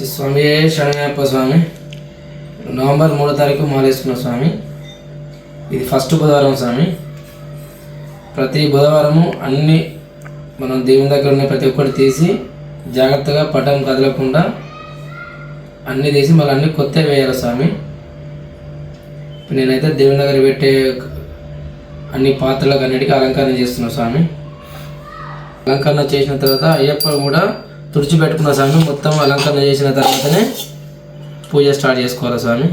శ్రీ స్వామి శరణయ్యప్ప స్వామి. November మూడో తారీఖు మాలేసుకున్న స్వామి. ఇది ఫస్ట్ బుధవారం స్వామి. ప్రతి బుధవారము అన్ని మనం దేవుని దగ్గర ఉన్న ప్రతి ఒక్కటి తీసి జాగ్రత్తగా పటం కదలకుండా అన్నీ తీసి మళ్ళీ అన్ని కొత్త వేయాలి స్వామి. నేనైతే దేవుని దగ్గర పెట్టే అన్ని పాత్రలకు అన్నిటికీ అలంకరణ చేస్తున్నాను స్వామి. అలంకరణ చేసిన తర్వాత అయ్యప్ప కూడా తుడిచిపెట్టుకున్న స్వామి మొత్తం అలంకరణ చేసిన తర్వాతనే పూజ స్టార్ట్ చేసుకోవాలి స్వామి?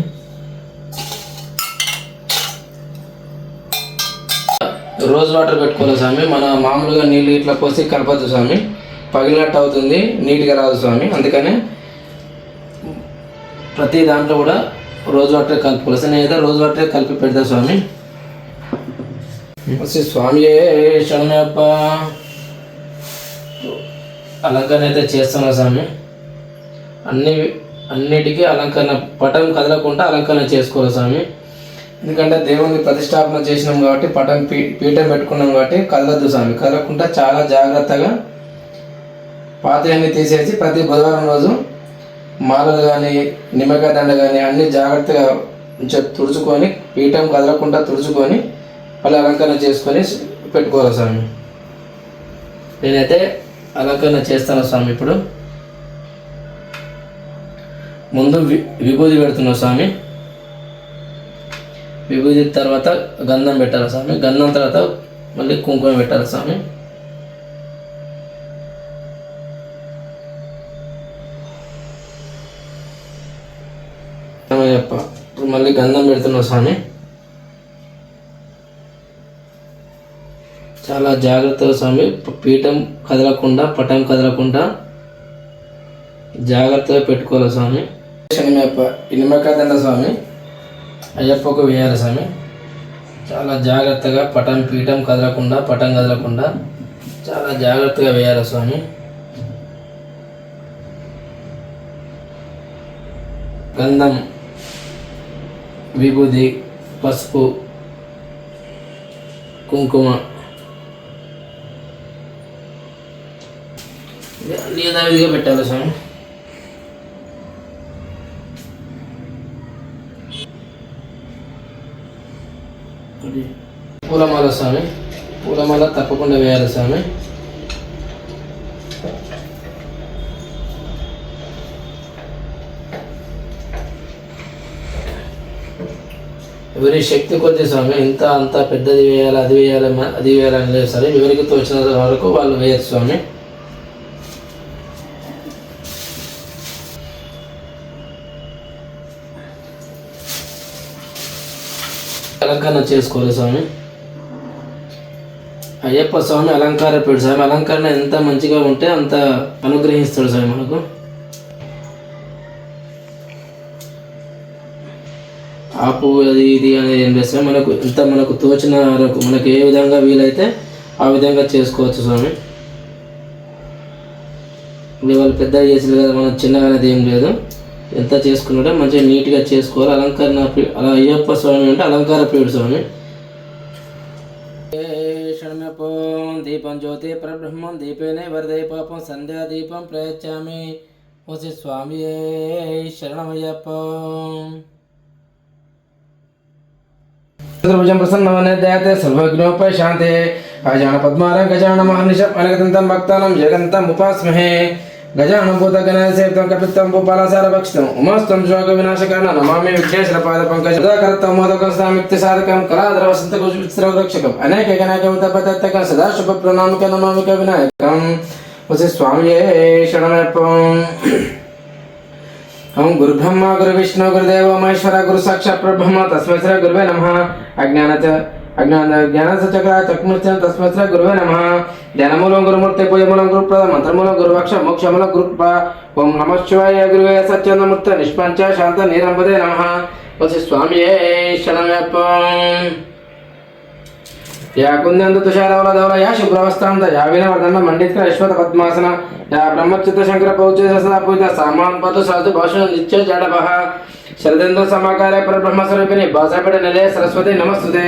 రోజ్ వాటర్ పెట్టుకోవాలి స్వామి? మన మామూలుగా నీళ్ళు ఇట్లా పోసి కలపద్దు స్వామి. పగిలినట్టు అవుతుంది నీట్గా రాదు స్వామి. అందుకనే ప్రతి దాంట్లో కూడా రోజ్ వాటర్ కలుపుకోవాలి సార్ నేనైతే రోజ్ వాటర్ కలిపి పెడతా స్వామి? శ్రీ స్వామి శరణప్ప. అలంకరణ అయితే చేస్తున్నా స్వామి. అన్ని అన్నిటికీ అలంకరణ పటం కదలకుండా అలంకరణ చేసుకోవాలి స్వామి. ఎందుకంటే దేవుని ప్రతిష్టాపన చేసినాం కాబట్టి పటం పీ పీఠం పెట్టుకున్నాం కాబట్టి కదలద్దు స్వామి. కదలకుండా చాలా జాగ్రత్తగా పాత్రని తీసేసి ప్రతి బుధవారం రోజు మాలలు కానీ నిమ్మకాయ దండ కానీ అన్ని జాగ్రత్తగా తుడుచుకొని పీఠం కదలకుండా తుడుచుకొని మళ్ళీ అలంకరణ చేసుకొని పెట్టుకోవాలి స్వామి. నేనైతే అలంకరణ చేస్తాను స్వామి ఇప్పుడు. ముందు వి విభూది పెడుతున్నా స్వామి. విభూది తర్వాత గంధం పెట్టాలి స్వామి? గంధం తర్వాత మళ్ళీ కుంకుమ పెట్టాలి స్వామి? చెప్ప ఇప్పుడు మళ్ళీ గంధం పెడుతున్నా స్వామి. చాలా జాగ్రత్తగా స్వామి పీఠం కదలకుండా పటం కదలకుండా జాగ్రత్తగా పెట్టుకోవాలి స్వామి. శనిమప్ప ఇనిమకాదండ స్వామి అయ్యప్పకు వేయాలి స్వామి. చాలా జాగ్రత్తగా పటం పీఠం కదలకుండా పటం కదలకుండా చాలా జాగ్రత్తగా వేయాలి స్వామి. గంధం విభూది పసుపు కుంకుమ అన్ని యథావిధిగా పెట్టాలి స్వామి పూలమాల స్వామి. పూలమాల తప్పకుండా వేయాలి స్వామి. ఎవరి శక్తి కొద్ది స్వామి ఇంత అంత పెద్దది వేయాలి అది వేయాలి అది వేయాలని లేదు సరే ఎవరికి తోచిన వరకు వాళ్ళు వేయచ్చు స్వామి. అలంకరణ చేసుకోవాలి స్వామి. అయ్యప్ప స్వామి అలంకార పెడు స్వామి. అలంకరణ ఎంత మంచిగా ఉంటే అంత అనుగ్రహిస్తాడు స్వామి మనకు. ఆపు అది ఇది అనేది ఏం చేస్తాం మనకు ఎంత మనకు తోచిన వరకు మనకు ఏ విధంగా వీలైతే ఆ విధంగా చేసుకోవచ్చు స్వామి. ఇప్పుడు వాళ్ళు పెద్దగా చేసింది కదా మనం చిన్నగా అనేది ఏం లేదు. ఎంత చేసుకున్నాడో మంచిగా నీట్గా చేసుకోవాలి. అలంకరణ అలా అయ్యప్ప స్వామి అంటే అలంకార ప్రియుడు స్వామి. షణ్మపోం దీపం జ్యోతి పరబ్రహ్మం దీపేనే వరదే పాపం సంధ్యా దీపం ప్రయచ్చామి. ఓసి స్వామి శరణమయ్యప్ప. చతుర్భుజం ప్రసన్నవనే దయతే సర్వజ్ఞోపయ శాంతే. అజాన పద్మారం గజాన మహర్నిశం అనగతంతం భక్తానం జగంతం ఉపాస్మహే. గజానం భూతగణసేవితం కపిత్తం భూపాలసార భక్షితం ఉమాస్తం శోక వినాశకరణ నమామి విఘ్నేశ్వర పాద పంకజ ఉదాకరత్తం మోదకం సామిక్తి సాధకం కళాధర వసంత కుశరక్షకం అనేక గణాకం తపతత్తకం సదాశుభ ప్రణామిక నమామిక వినాయకం వసి స్వామియే శరణమప్పం ఓం గురు బ్రహ్మ గురు విష్ణు గురుదేవ మహేశ్వర గురు సాక్షాత్ పరబ్రహ్మ తస్మై శ్రీ గురువే నమ అజ్ఞానత అజ్ఞాన జ్ఞాన చక్ర చక్మృత్యం తస్మై శ్రీ గురువే నమ. జ్ఞానమూలం గురుమూర్తి పూజమూలం గురుప్రద మంత్రమూలం గురువక్ష మోక్షమూలం గురుకృప ఓం నమ శివాయ గురువే సత్యనమూర్త నిష్పంచ శాంత నీరంబదే నమ. వసి స్వామియే శరణమప్పం యా కుందంత తుషారవల ధవల యా శుభ్రవస్థాంత యా వినవర్ధన మండిత అశ్వత పద్మాసన యా బ్రహ్మచిత్త శంకర పౌచ సదా పూజిత సామాన్ పదు సాధు భాషణ నిత్య జడభ శరదేంద్ర సమాకారే పరబ్రహ్మ స్వరూపిణి భాషాపీఠ నిలయ సరస్వతి నమస్తుతే.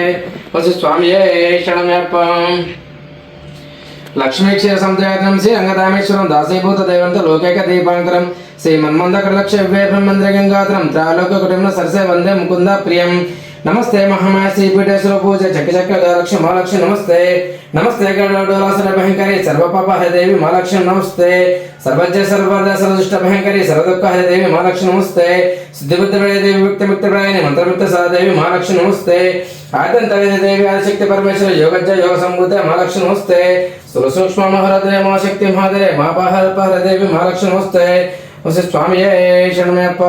వసి స్వామియే శరణమేప్పం లక్ష్మీక్షీర సంజాతం శ్రీ రంగధామేశ్వరం దాసీభూత దైవంత లోకైక దీపాంతరం. శ్రీ మన్మందకరలక్ష వివే బ్రహ్మంద్ర గంగాధరం త్రాలోక కుటుంబ సరసే వందే ముకుంద ప్రియం. నమస్తే మహామాయ పీఠేశ్వర పూజ చక్ర చక్ర గలక్ష మహాలక్ష్మి నమస్తే. నమస్తే గడోలాసన భయంకరి సర్వపాప హరిదేవి మహాలక్ష్మి నమస్తే. సర్వజ్ఞ సర్వద సర్వదుష్ట భయంకరి సర్వదుఃఖ హరిదేవి మహాలక్ష్మి నమస్తే. సిద్ధిబుద్ధ దేవి విముక్తి ముక్తి ప్రయాణి మంత్రముక్త సహదేవి మహాలక్ష్మి నమస్తే. ఆదంతరేదేవి ఆదిశక్తి పరమేశ్వర యోగజ్జ యోగ సంభూత మహాలక్ష్మి నమస్తే స్థూల సూక్ష్మ మహారదే మహాశక్తి మహాదే మహాపహరదేవి మహాలక్ష్మి నమస్తే. స్వామి స్వామియే శరణమయ్యప్ప.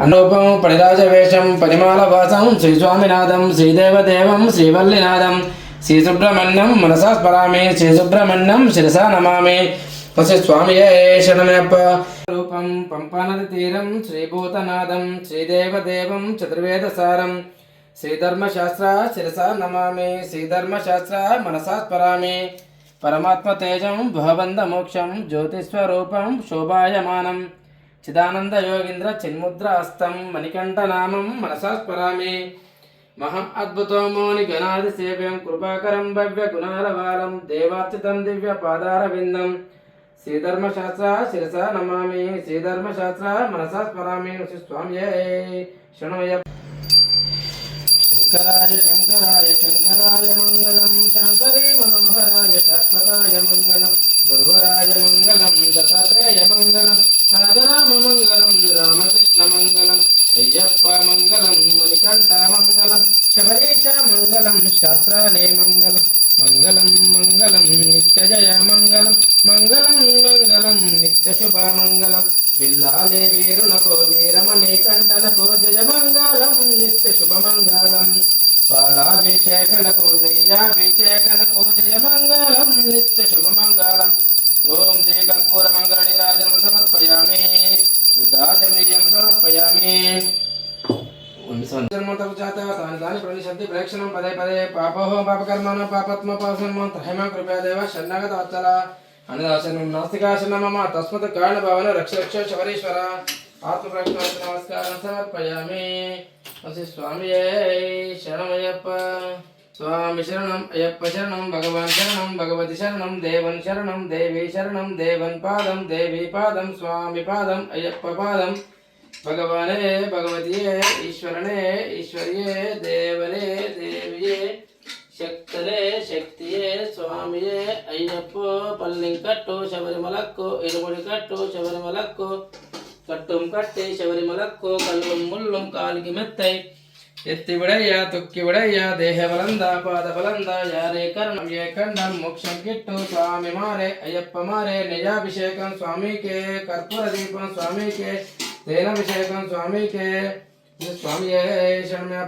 అనూపం పడిరాజ వేషం పరిమాల వాసం శ్రీ శ్రీదేవదేవం శ్రీవల్లినాథం శ్రీసుబ్రహ్మణ్యం మనసా స్మరామి శ్రీసుబ్రహ్మణ్యం శిరసా నమామి. వసి స్వామియే శరణమయ్యప్ప. రూపం పంపానది తీరం శ్రీభూతనాథం శ్రీదేవదేవం చతుర్వేదసారం. శ్రీధర్మశాస్త్ర శిరసా నమామి శ్రీధర్మశాస్త్ర మనసా స్మరామి పరమాత్మ తేజం భవబంధ మోక్షం జ్యోతిస్వరూపం శోభాయమానం. చిదానంద యోగీంద్ర చిన్ముద్ర హస్తం మణికంఠ నామం స్మరామి మహం అద్భుతోమోని గణాది సేవ్యం కృపాకరం భవ్య గుణాలవారం దేవార్చితం దివ్య పాదారవిందం శ్రీధర్మశాస్త్ర శిరస నమామి శ్రీధర్మశాస్త్ర మనసా స్మరామి స్వామ్యే శరణమయ్య శంకరాయ శంకరాయ శంకరాయ మంగళం మంగళం మంగళం నిత్య జయ మంగళం మంగళం మంగళం నిత్య శుభ మంగళం. విల్లాలే వీరునకో వీరమణి కంఠనకో జయ మంగళం నిత్య శుభ మంగళం. పాలాభిషేకనకు నైయాభిషేకనకు జయ మంగళం నిత్య శుభ మంగళం. ఓం శ్రీ కర్పూర మంగళ రాజం సమర్పయామి. శుద్ధాచమనీయం సమర్పయామి. జన్మతకు జాత తాని ప్రతిశబ్ది ప్రేక్షణం పదే పదే పాపోహో పాపకర్మణ పాపత్మ పాపసన్మం త్రయమ కృపయాదేవ షణ్ణగత వత్సల అనుదాసనం నాస్తికాశన మమ తస్మత్ కారణ రక్ష రక్ష శబరీశ్వర ఆత్మ నమస్కారం సమర్పయామి. వసి స్వామి శరణమయ్యప్ప. స్వామి శరణం అయ్యప్ప శరణం భగవాన్ శరణం భగవతి శరణం దేవన్ శరణం దేవి శరణం దేవన్ పాదం దేవి పాదం స్వామి పాదం అయ్యప్ప పాదం. భగవానే భగవతియే ఈశ్వరనే ఈశ్వరియే దేవనే దేవియే శక్తనే శక్తియే స్వామియే అయ్యప్పో పల్లింకట్టు శబరిమలక్కు ఇరుముడి కట్టు శబరిమలక్కు கட்டும் கட்டு சபரிமலக்கோ கல்லும் முள்ளும் கால்கி மெத்தை எத்தி விடையா துக்கி விடையா தேக வளந்தா பாத வளந்தா யாரே கர்ணம் ஏ கண்ணம் மோட்சம் கிட்டும் சுவாமி மாறே ஐயப்ப மாறே நிஜாபிஷேகம் சுவாமிக்கே கற்பூர தீபம் சுவாமிக்கே तेन स्वामी के स्वामी है शरण